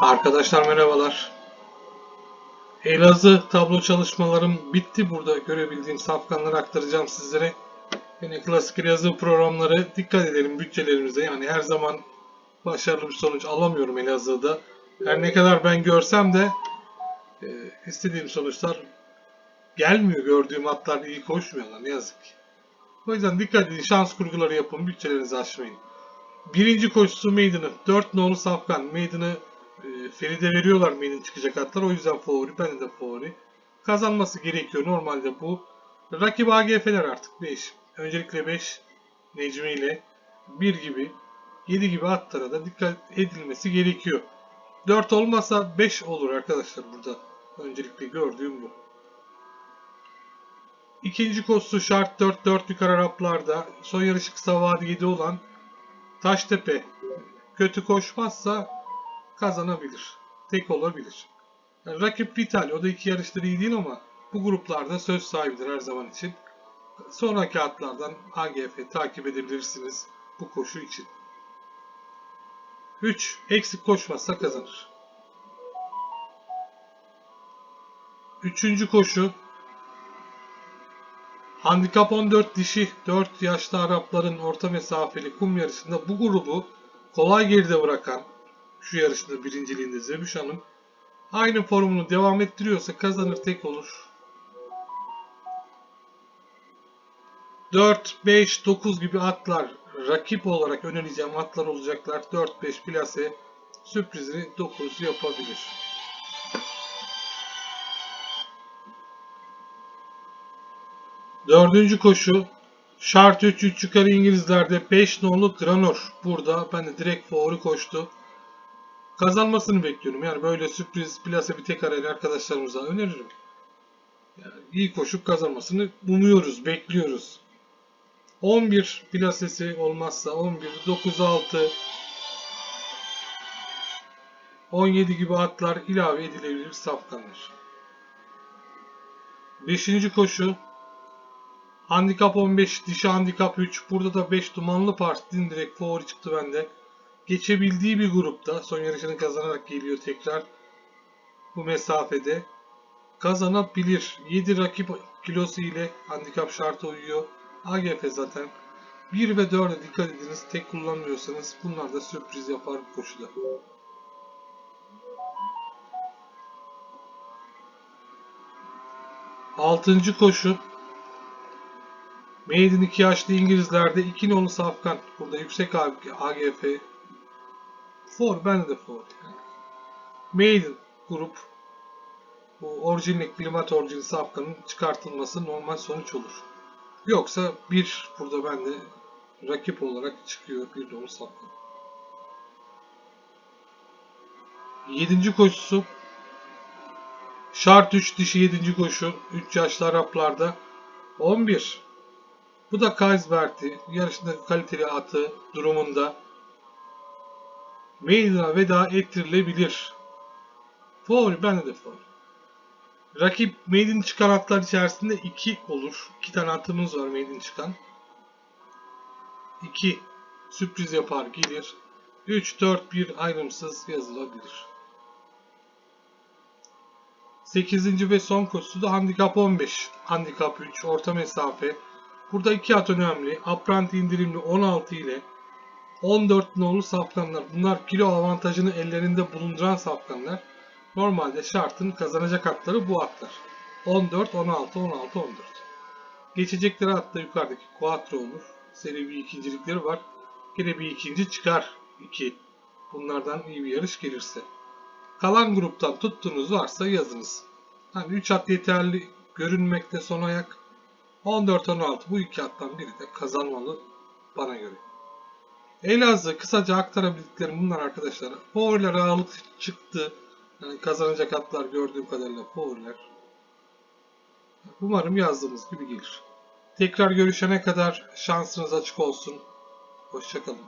Arkadaşlar merhabalar. Elazığ tablo çalışmalarım bitti burada. Görebildiğim safkanları aktaracağım sizlere. Yine klasik Elazığ programları dikkat edelim bütçelerimize. Yani her zaman başarılı bir sonuç alamıyorum Elazığ'da. Her ne kadar ben görsem de e, istediğim sonuçlar gelmiyor. Gördüğüm atlar iyi koşmuyorlar ne yazık ki. O yüzden dikkat edin şans kurguları yapın bütçelerinizi aşmayın. Birinci koşusu Maiden'ı. 4 nolu Safkan. Maiden'ı e, Feride veriyorlar Maiden çıkacak atlar. O yüzden favori. Ben de favori. Kazanması gerekiyor. Normalde bu. Rakip AGF'ler artık 5. Öncelikle 5 Necmi ile 1 gibi 7 gibi atlara da dikkat edilmesi gerekiyor. 4 olmasa 5 olur arkadaşlar burada. Öncelikle gördüğüm bu. İkinci koşusu şart 4-4 yukarı Araplarda. Son yarışı kısa vade 7 olan Taştepe kötü koşmazsa kazanabilir. Tek olabilir. Yani rakip Vital. O da iki yarıştır iyi değil ama bu gruplarda söz sahibidir her zaman için. Sonraki atlardan AGF takip edebilirsiniz bu koşu için. 3. Eksik koşmazsa kazanır. Üçüncü koşu Handikap 14 dişi 4 yaşlı Arapların orta mesafeli kum yarışında bu grubu kolay geride bırakan şu yarışında birinciliğinde Zebüş Hanım aynı formunu devam ettiriyorsa kazanır tek olur. 4, 5, 9 gibi atlar rakip olarak önereceğim atlar olacaklar. 4, 5 plase sürprizini 9 yapabilir. Dördüncü koşu şart 3 3 yukarı İngilizlerde 5 nolu Granor. Burada ben de direkt favori koştu. Kazanmasını bekliyorum. Yani böyle sürpriz plase bir tek arayla arkadaşlarımıza öneririm. Yani iyi koşup kazanmasını umuyoruz, bekliyoruz. 11 plasesi olmazsa 11, 9, 6, 17 gibi atlar ilave edilebilir safkanlar. 5. koşu Handikap 15, dişi handikap 3. Burada da 5 dumanlı partinin direkt favori çıktı bende. Geçebildiği bir grupta son yarışını kazanarak geliyor tekrar bu mesafede. Kazanabilir. 7 rakip kilosu ile handikap şartı uyuyor. AGF zaten. 1 ve 4'e dikkat ediniz. Tek kullanmıyorsanız bunlar da sürpriz yapar bu koşuda. Altıncı koşu Maiden 2 yaşlı İngilizlerde 2 nolu safkan. Burada yüksek AGF. For bende de for. Maiden grup. Bu orijinal klimat orijinal safkanın çıkartılması normal sonuç olur. Yoksa bir burada bende rakip olarak çıkıyor bir nolu safkan. 7. koşusu Şart 3 dişi 7. koşu 3 yaşlı Araplarda 11 bu da Kaisberg'ti. Yarışında kaliteli atı durumunda Maiden'a veda ettirilebilir. Favori bende de favori. Rakip Maiden çıkan atlar içerisinde 2 olur. 2 tane atımız var Maiden çıkan. 2 sürpriz yapar gelir. 3, 4, 1 ayrımsız yazılabilir. 8. ve son koşusu da handikap 15. Handikap 3 orta mesafe. Burada iki at önemli. Aprant indirimli 16 ile 14 nolu safkanlar. Bunlar kilo avantajını ellerinde bulunduran safkanlar. Normalde şartın kazanacak atları bu atlar. 14, 16, 16, 14. Geçecekleri atta yukarıdaki quattro olur. Seri bir ikincilikleri var. Yine bir ikinci çıkar. 2. Bunlardan iyi bir yarış gelirse. Kalan gruptan tuttuğunuz varsa yazınız. Hani 3 at yeterli görünmekte son ayak. 14-16 bu iki attan biri de kazanmalı bana göre. Elazığ kısaca aktarabildiklerim bunlar arkadaşlar. Favoriler ağırlık çıktı. Yani kazanacak atlar gördüğüm kadarıyla favoriler. Umarım yazdığımız gibi gelir. Tekrar görüşene kadar şansınız açık olsun. Hoşçakalın.